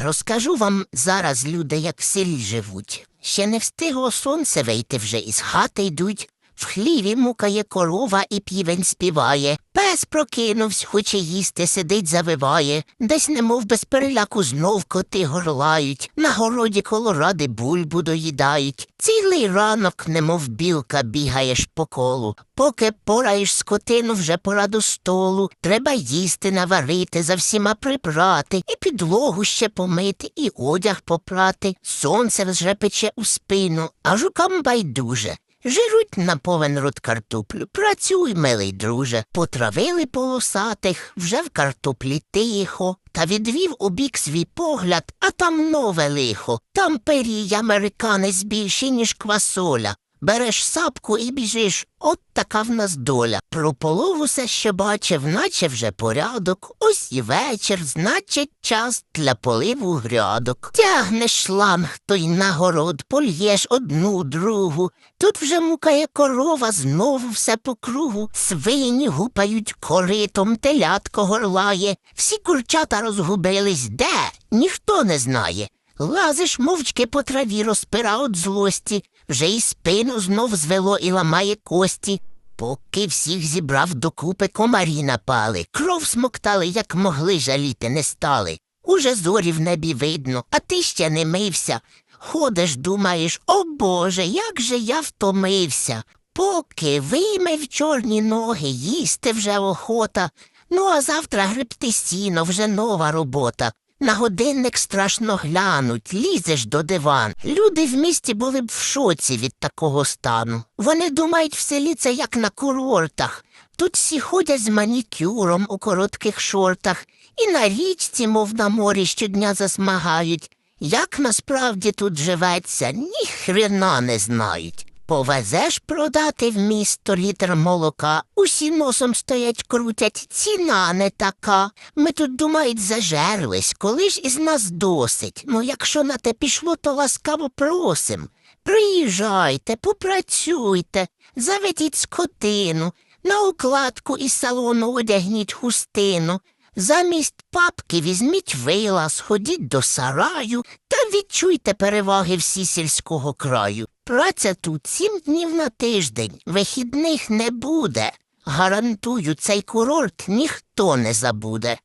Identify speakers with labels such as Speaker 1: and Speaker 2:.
Speaker 1: Розкажу вам зараз, люди, як в селі живуть. Ще не встигло сонце вийти вже із хати йдуть. В хліві мукає корова і півень співає. Пес прокинувсь, хоче їсти, сидить, завиває. Десь, немов без переляку, знов коти горлають. На городі коло ради бульбу доїдають. Цілий ранок, немов білка, бігаєш по колу. Поки пораєш скотину, вже пора до столу. Треба їсти наварити, за всіма прибрати, і підлогу ще помити, і одяг попрати. Сонце вже пече у спину, а жукам байдуже. Жируть на повен рот картоплю. Працюй, милий друже. Потравили полосатих, вже в картоплі тихо, та відвів у бік свій погляд, а там нове лихо. Там пирій американець більший, ніж квасоля. Береш сапку і біжиш, от така в нас доля. Про полову все ще бачив, наче вже порядок. Ось і вечір, значить, час для поливу грядок. Тягнеш шланг той на город, польєш одну, другу. Тут вже мукає корова, знову все по кругу. Свині гупають коритом, телятко горлає. Всі курчата розгубились, де? Ніхто не знає. Лазиш мовчки по траві, розпира от злості, вже й спину знов звело і ламає кості. Поки всіх зібрав докупи, комарі напали, кров смоктали, як могли жаліти, не стали. Уже зорі в небі видно, а ти ще не мився. Ходиш, думаєш, о Боже, як же я втомився. Поки виймив чорні ноги, їсти вже охота. Ну, а завтра гребти сіно, вже нова робота. На годинник страшно глянуть, лізеш до диван. Люди в місті були б в шоці від такого стану. Вони думають в селі це як на курортах. Тут всі ходять з манікюром у коротких шортах і на річці, мов на морі, щодня засмагають. Як насправді тут живеться, ні хрена не знають. Повезеш продати в місто літр молока, усі носом стоять крутять, ціна не така. Ми тут, думають, зажерлись, коли ж із нас досить. Ну, якщо на те пішло, то ласкаво просим. Приїжджайте, попрацюйте, заведіть скотину, на укладку із салону одягніть хустину. Замість папки візьміть вила, сходіть до сараю та відчуйте переваги всі сільського краю. Праця тут сім днів на тиждень, вихідних не буде. Гарантую, цей курорт ніхто не забуде.